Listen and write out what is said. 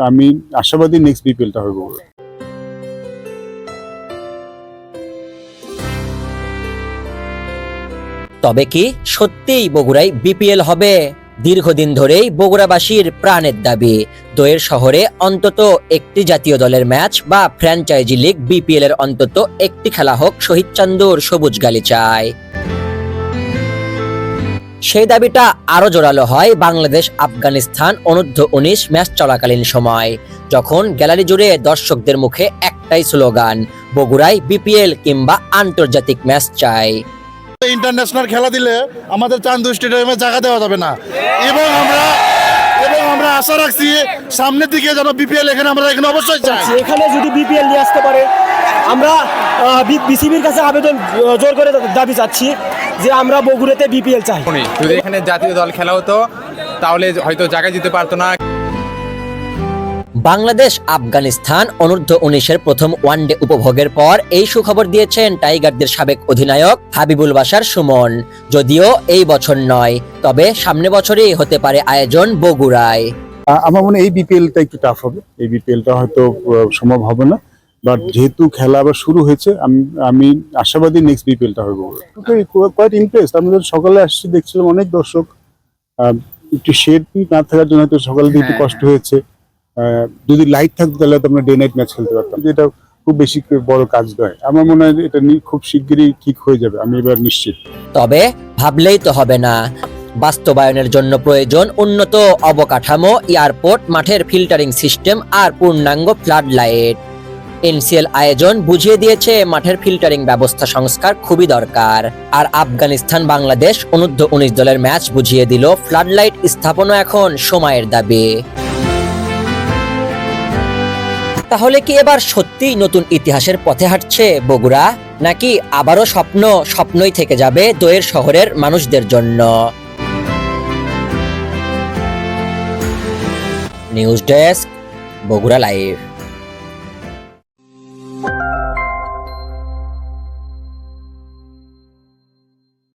আমি আশাবাদী নেক্সট বিপিএলটা বগুড়া তবে কি সত্যিই বগুড়ায় বিপিএল হবে? দীর্ঘদিন ধরেই বগুড়াবাসীর প্রাণের দাবি, দোয়ের শহরে অন্তত একটি জাতীয় দলের ম্যাচ বা ফ্র্যাঞ্চাইজি লিগ বিপিএল এর অন্তত একটি খেলা হোক শহীদ চান্দুর সবুজ গালিচায় সেই দাবিটা আরও জোরালো হয় বাংলাদেশ আফগানিস্তান অনূর্ধ্ব উনিশ ম্যাচ চলাকালীন সময় যখন গ্যালারি জুড়ে দর্শকদের মুখে একটাই স্লোগান বগুড়ায় বিপিএল কিংবা আন্তর্জাতিক ম্যাচ চাই। ইন্টারন্যাশনাল খেলা দিলে আমাদের চান্দু স্টেডিয়ামে জায়গা দেওয়া যাবে না। এবং আমরা এবং আমরা আশা রাখছি সামনের দিকে যেন বিপিএল এখানে আমরা এখানে অবশ্যই চাই এখানে যদি বিপিএল নিয়ে আসতে পারে আমরা বিসিবির কাছে আবেদন জোর করে দাবি চাচ্ছি যে আমরা বগুড়াতে বিপিএল চাই। যদি এখানে জাতীয় দল খেলা হতো তাহলে হয়তো জায়গায় দিতে পারতো না। বাংলাদেশ আফগানিস্তান অনূর্ধ্ব উনিশের প্রথম ওয়ানডে উপভোগের পর এই সুখবর দিয়েছেন টাইগারদের সাবেক অধিনায়ক হাবিবুল বাসার সুমন। যদিও এই বছর নয় তবে সামনে বছরই হতে পারে আয়োজন বগুড়ায়। আমার মনে হয় এই বিপিএলটা একটু টাফ হবে। এই বিপিএলটা হয়তো সম্ভব হবে না। বাট যেহেতু খেলা আবার শুরু হয়েছে আমি আমি আশাবাদী নেক্সট বিপিএলটা হবে। কোয়াইট ইমপ্রেস আমাদের সকালে আসছি দেখছিলাম অনেক দর্শক। একটু শেড না থাকার জন্য হয়তো সকালে একটু হ্যাঁ। কষ্ট হয়েছে। আহ, যদি লাইট থাকতো তাহলে হয়তো আমরা ডে নাইট ম্যাচ খেলতে পারতাম। এটা খুব বেশি বড় কাজ নয়। আমার মনে হয় এটা নিয়ে খুব শিগগিরই ঠিক হয়ে যাবে আমি এবার নিশ্চিত। তবে ভাবলেই তো হবে না বাস্তবায়নের জন্য প্রয়োজন উন্নত অবকাঠামো এয়ারপোর্ট মাঠের ফিল্টারিং সিস্টেম আর পূর্ণাঙ্গ ফ্লাড লাইট এনসিএল আয়োজন বুঝিয়ে দিয়েছে মাঠের ফিল্টারিং ব্যবস্থা সংস্কার খুবই দরকার। আর আফগানিস্তান বাংলাদেশ অনূর্ধ্ব উনিশ দলের ম্যাচ বুঝিয়ে দিল ফ্লাড লাইট স্থাপনও এখন সময়ের দাবি। তাহলে কি এবার সত্যিই নতুন ইতিহাসের পথে হাঁটছে বগুড়া? নাকি আবারও স্বপ্ন স্বপ্নই থেকে যাবে দোয়ের শহরের মানুষদের জন্য? News desk, Bogura live.